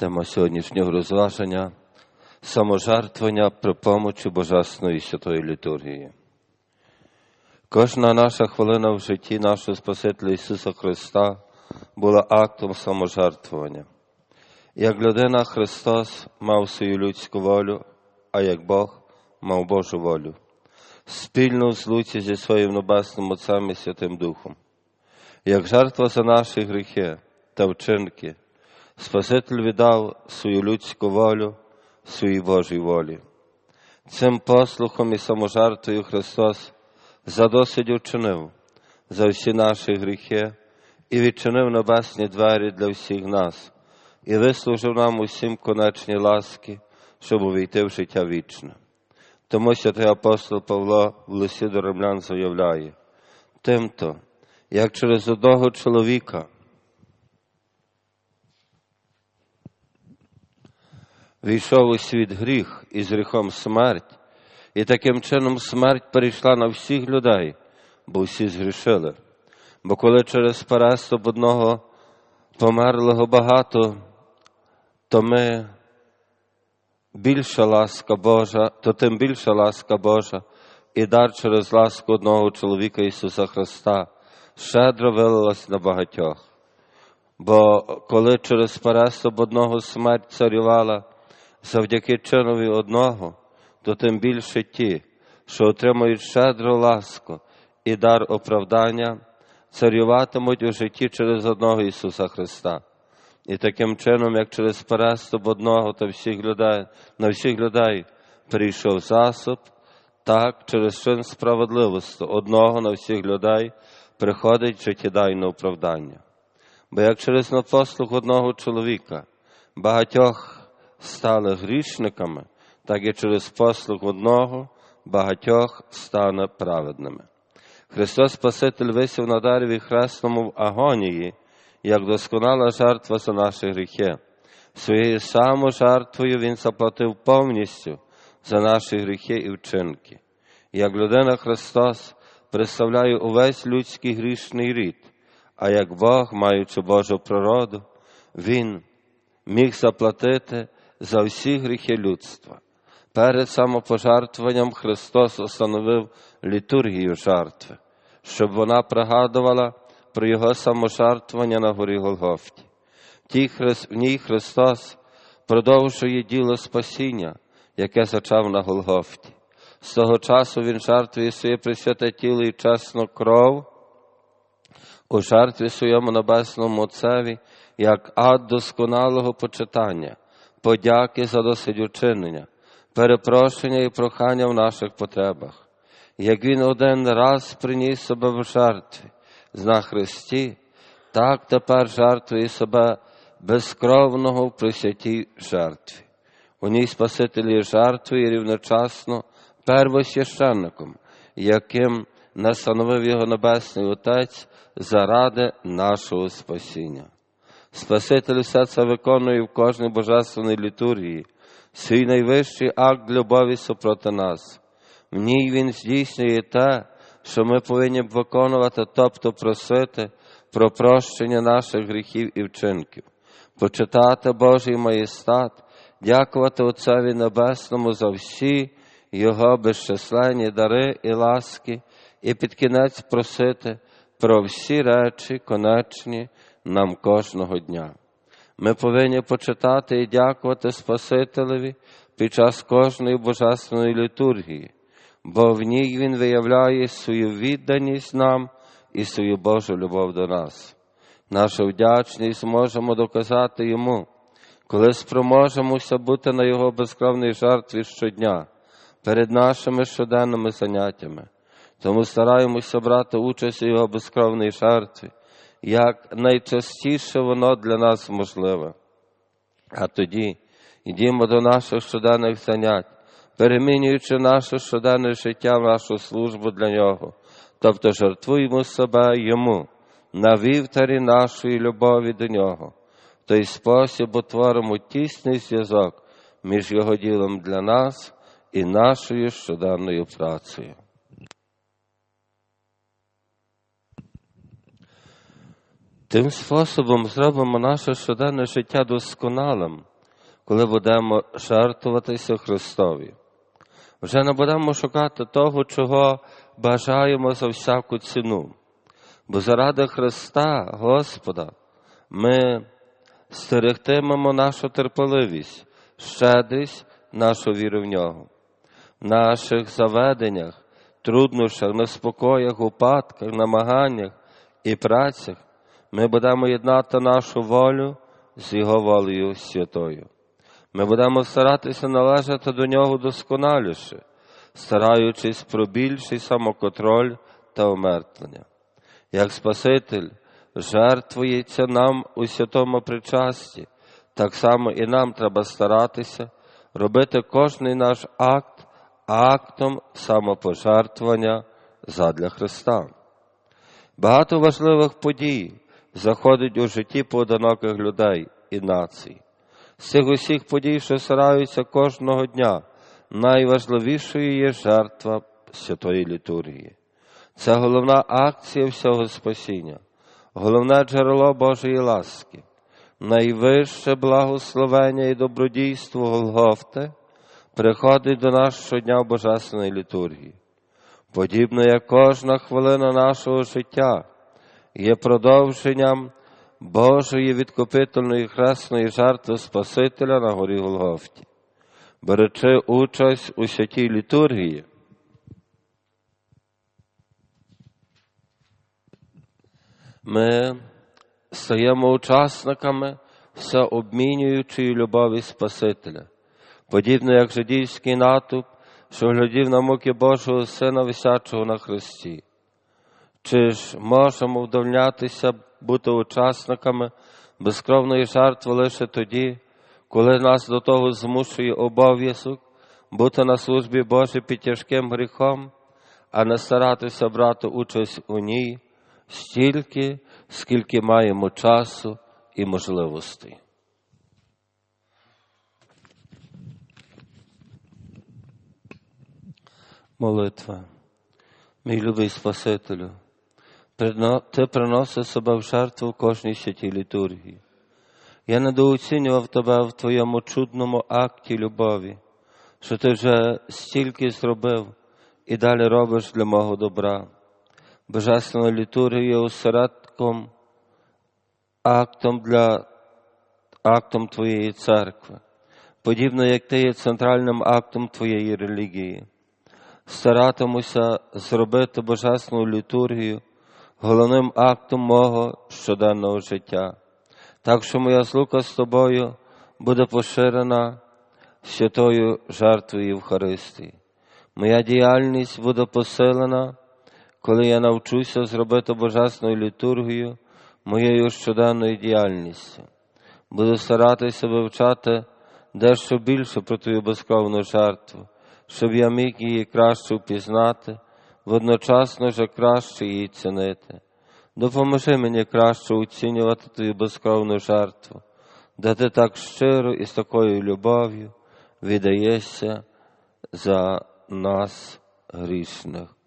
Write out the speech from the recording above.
Тема сьогоднішнього розваження саможертвування при помочі Божесної Святої Літургії. Кожна наша хвилина в житті нашого Спасителя Ісуса Христа була актом саможертвування. Як людина Христос мав свою людську волю, а як Бог мав Божу волю, спільно в злуці зі своїм небесним Отцем і Святим Духом, як жертва за наші гріхи та вчинки. Спаситель віддав свою людську волю своїй Божій волі. Цим послухом і саможертвою Христос задосить учинив за всі наші гріхи і відчинив небесні двері для всіх нас, і вислужив нам усім конечні ласки, щоб увійти в життя вічне. Тому святий апостол Павло в лисі до римлян заявляє, тимто, як через одного чоловіка. Війшов у світ гріх і з гріхом смерть, і таким чином смерть перейшла на всіх людей, бо всі згрішили. Бо коли через переступ одного померлого багато, то ми більша ласка Божа, то тим більша ласка Божа, і дар через ласку одного чоловіка Ісуса Христа щедро вилилась на багатьох. Бо коли через переступ одного смерть царювала, завдяки чинові одного, то тим більше ті, що отримують щедру ласку і дар оправдання, царюватимуть у житті через одного Ісуса Христа. І таким чином, як через переступ одного та всіх людей, на всіх людей прийшов засоб, так через чин справедливості одного на всіх людей приходить життєдайне оправдання. Бо як через напослух одного чоловіка багатьох стали грішниками, так і через послуг одного багатьох стане праведними. Христос Спаситель висів на дереві хресному в агонії, як досконала жертва за наші гріхи. Своєю саможертвою Він заплатив повністю за наші гріхи і вчинки. Як людина Христос представляє увесь людський грішний рід, а як Бог, маючи Божу природу, Він міг заплатити за всі гріхи людства. Перед самопожертвуванням Христос установив літургію жертви, щоб вона пригадувала про Його саможертвування на горі Голгофті. В ній Христос продовжує діло спасіння, яке зачав на Голгофті. З того часу Він жертвує своє присвяте тіло і чесну кров у жертві своєму небесному Отцеві, як ад досконалого почитання подяки за досить учинення, перепрошення і прохання в наших потребах. Як Він один раз приніс себе в жертві на Христі, так тепер жертвує себе безкровного в присвятій жертві. У ній Спасителі жертвує рівночасно первосвященником, яким настановив його Небесний Отець заради нашого спасіння. Спаситель це виконує в кожній божественній літургії, свій найвищий акт любові супроти нас. В ній Він здійснює те, що ми повинні б виконувати, тобто просити про прощення наших гріхів і вчинків, почитати Божий маєстат, дякувати Отцеві Небесному за всі Його безчисленні дари і ласки, і під кінець просити про всі речі конечні нам кожного дня. Ми повинні почитати і дякувати Спасителеві під час кожної божественної літургії, бо в ній Він виявляє свою відданість нам і свою Божу любов до нас. Нашу вдячність зможемо доказати Йому, коли спроможемося бути на Його безкровній жертві щодня перед нашими щоденними заняттями. Тому стараємося брати участь у Його безкровній жертві як найчастіше воно для нас можливе. А тоді йдімо до наших щоденних занять, перемінюючи наше щоденне життя нашу службу для нього, тобто жертвуємо себе йому на вівтарі нашої любові до нього. В той спосіб утворимо тісний зв'язок між його ділом для нас і нашою щоденною працею. Тим способом зробимо наше щоденне життя досконалим, коли будемо жертвуватися Христові. Вже не будемо шукати того, чого бажаємо за всяку ціну. Бо заради Христа, Господа, ми стерегтимемо нашу терпеливість, щедрість, нашу віру в нього. В наших заведеннях, труднощах, неспокоях, упадках, намаганнях і працях ми будемо єднати нашу волю з Його волею святою. Ми будемо старатися належати до нього досконаліше, стараючись про більший самоконтроль та омертвлення. Як Спаситель жертвується нам у святому причасті, так само і нам треба старатися робити кожний наш акт актом самопожертвування задля Христа. Багато важливих подій заходить у житті поодиноких людей і націй. З цих усіх подій, що стараються кожного дня, найважливішою є жертва святої літургії. Це головна акція всього спасіння, головне джерело Божої ласки, найвище благословення і добродійство Голгофти приходить до нас щодня в Божественної літургії. Подібно як кожна хвилина нашого життя є продовженням Божої відкупительної хресної жертви Спасителя на горі Голгофті, беручи участь у святій літургії. Ми стаємо учасниками всеобмінюючої любові Спасителя, подібно як жидівський натовп, що глядів на муки Божого Сина висячого на Христі. Чи ж можемо вдовлятися бути учасниками безкровної жертви лише тоді, коли нас до того змушує обов'язок бути на службі Божій під тяжким гріхом, а не старатися брати участь у ній стільки, скільки маємо часу і можливостей. Молитва. Мій любий Спасителю, ти приносив себе в жертву кожній святій літургії. Я недооцінював тебе в твоєму чудному акті любові, що ти вже стільки зробив і далі робиш для мого добра. Божественна літургія осередком, актом для актом Твоєї церкви, подібно як ти є центральним актом Твоєї релігії. Старатимуся зробити Божественну літургію головним актом мого щоденного життя, так що моя злука з тобою буде поширена святою жертвою Євхаристії. Моя діяльність буде посилена, коли я навчуся зробити Божественну літургію моєю щоденною діяльністю. Буду старатися вивчати дещо більше про твою безкровну жертву, щоб я міг її краще впізнати, водночасно вже краще її цінити. Допоможи мені краще оцінювати твою безкровну жертву, де ти так щиро і з такою любов'ю віддаєшся за нас грішних.